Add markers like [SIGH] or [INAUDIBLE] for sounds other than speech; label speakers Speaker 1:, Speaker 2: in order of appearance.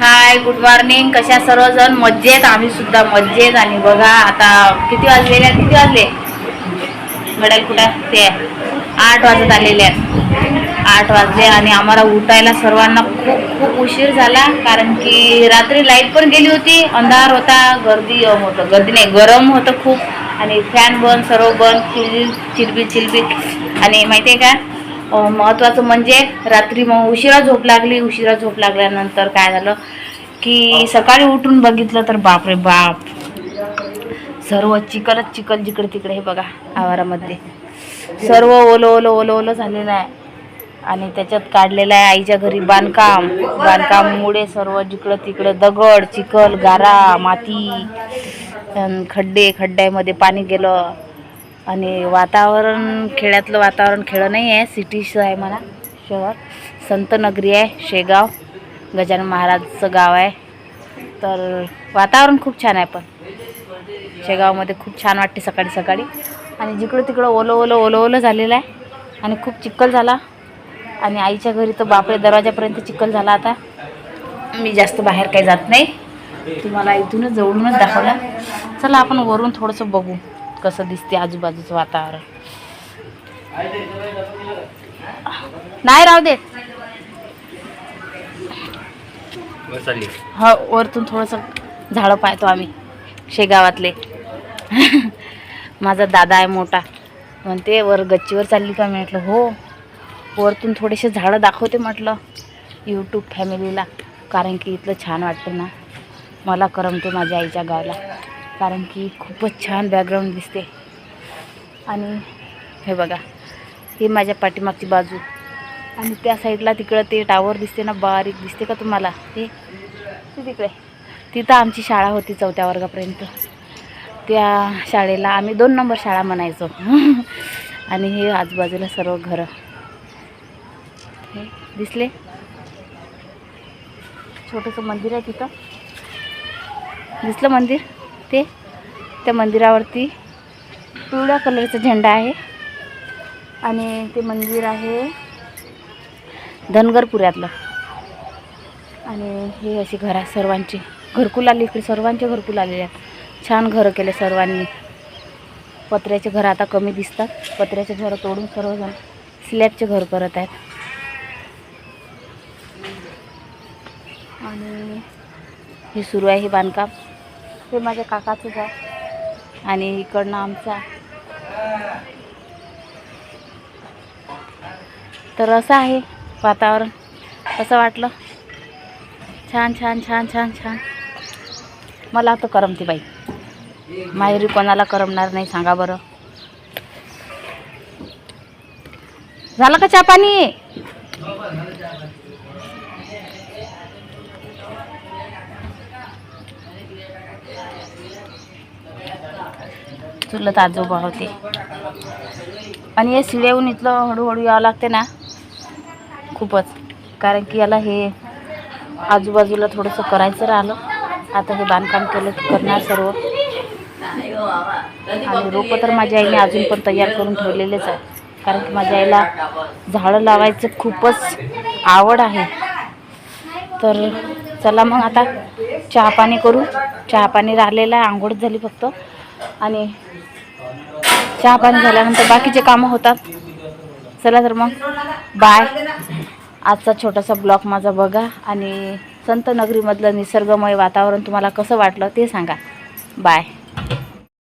Speaker 1: Hi good morning कशा सर्वजण? मज्जेत आम्ही सुद्धा मज्जेत आणि बघा आता किती वाजलेले आहेत? किती वाजले? घड्याल कुठं ते आठ वाजत आलेले आहेत. आठ वाजले आणि आम्हाला उठायला सर्वांना खूप खूप उशीर झाला. कारण की रात्री लाइट पण गेली होती. अंधार होता गर्दी होतं. गर्दी नाही गरम होतं खूप. आणि फॅन बंद सर्व बंद चिलबिल चिलबिल चिलबिल आणि माहिती आहे का? महत्त्वाचं म्हणजे रात्री मग उशिरा झोप लागली उशिरा झोप लागल्यानंतर काय झालं की सकाळी उठून बघितलं तर बापरे बाप. सर्व चिकलच चिकल जिकडे तिकडे हे बघा आवारामध्ये. सर्व ओलं ओलं ओलं ओलं झालेलं आहे. आणि त्याच्यात काढलेलं आहे आईच्या घरी बांधकाम. बांधकाममुळे सर्व जिकडं तिकडं दगड चिखल गारा माती खड्डे खड्ड्यामध्ये पाणी गेलं. आणि वातावरण खेड्यातलं वातावरण खेळं नाही आहे सिटीचं आहे म्हणा शहर. संतनगरी आहे शेगाव. गजानन महाराजचं गाव आहे. तर वातावरण खूप छान आहे पण. शेगावमध्ये खूप छान वाटते सकाळी सकाळी. आणि जिकडं तिकडं ओलं ओलं ओलं ओलं झालेलं आहे. आणि खूप चिखल झाला. आणि आईच्या घरी तर बापरे दरवाजापर्यंत चिखल झाला आता. मी जास्त बाहेर काही जात नाही. तुम्हाला इथूनच जवळूनच दाखवलं. चला आपण वरून थोडंसं बघू. कसं दिसते आजूबाजूचं वातावरण. नाही राहू दे
Speaker 2: चालली.
Speaker 1: हो वरतून थोडंसं झाडं पाहतो आम्ही शेगावातले. माझा दादा आहे मोठा. म्हणते वर गच्चीवर चालली का? मी म्हटलं हो. वरतून थोडेसे झाडं दाखवते म्हटलं यूट्यूब फॅमिलीला कारण की इथलं छान वाटतं ना. मला करमते माझ्या आईच्या गावाला. कारण की खूपच छान बॅकग्राऊंड दिसते. आणि हे बघा ही माझ्या पाठीमागची बाजू. आणि त्या साईडला तिकडं ते टावर दिसते ना बारीक दिसते का तुम्हाला? ते ते तिकडे. तिथं आमची शाळा होती चौथ्या वर्गापर्यंत. त्या शाळेला आम्ही दोन नंबर शाळा म्हणायचो. [LAUGHS] आणि हे आजूबाजूला सर्व घरं. हे दिसले? छोटंसं मंदिर आहे तिथं. दिसलं मंदिर? ते त्या मंदिरावरती पिवळ्या कलरचा झेंडा आहे. आणि ते मंदिर आहे धनगरपुऱ्यातलं. आणि हे अशी घरा सर्वांची घरकुल आली इकडे सर्वांचे घरकुल आलेले आहेत. छान घरं केले सर्वांनी. पत्र्याचे घरं आता कमी दिसतात. पत्र्याचे घरं तोडून सर्वजण स्लॅबचे घर करत आहेत. आणि हे सुरू आहे हे बांधकाम. हे माझ्या काकाचं आहे आणि इकडनं आमचा. तर असं आहे वातावरण. कसं वाटलं? छान छान छान छान छान. मला तर करमते बाई. माहेरी कोणाला करमणार नाही सांगा बरं. झालं का चहा पाणी? चुलत आजोबा होते आणि हे शिड्याहून इथलं हळूहळू यावं लागते ना खूपच. कारण की याला हे आजूबाजूला थोडंसं करायचं राहिलं. आता हे बांधकाम केलं करणार सर्व. आणि रोपं तर माझ्या आईने अजून पण तयार करून ठेवलेलेच आहे कारण की माझ्या आईला झाडं लावायचं खूपच आवड आहे. तर चला मग आता चहा पाणी करू. चहा पाणी आहे आंघोळच झाली फक्त. आणि चहा पाणी झाल्यानंतर बाकीचे कामं होतात. चला तर मग. बाय आजचा छोटासा ब्लॉग माझा बघा आणि संत नगरीमधलं निसर्गमय वातावरण तुम्हाला कसं वाटलं ते सांगा. बाय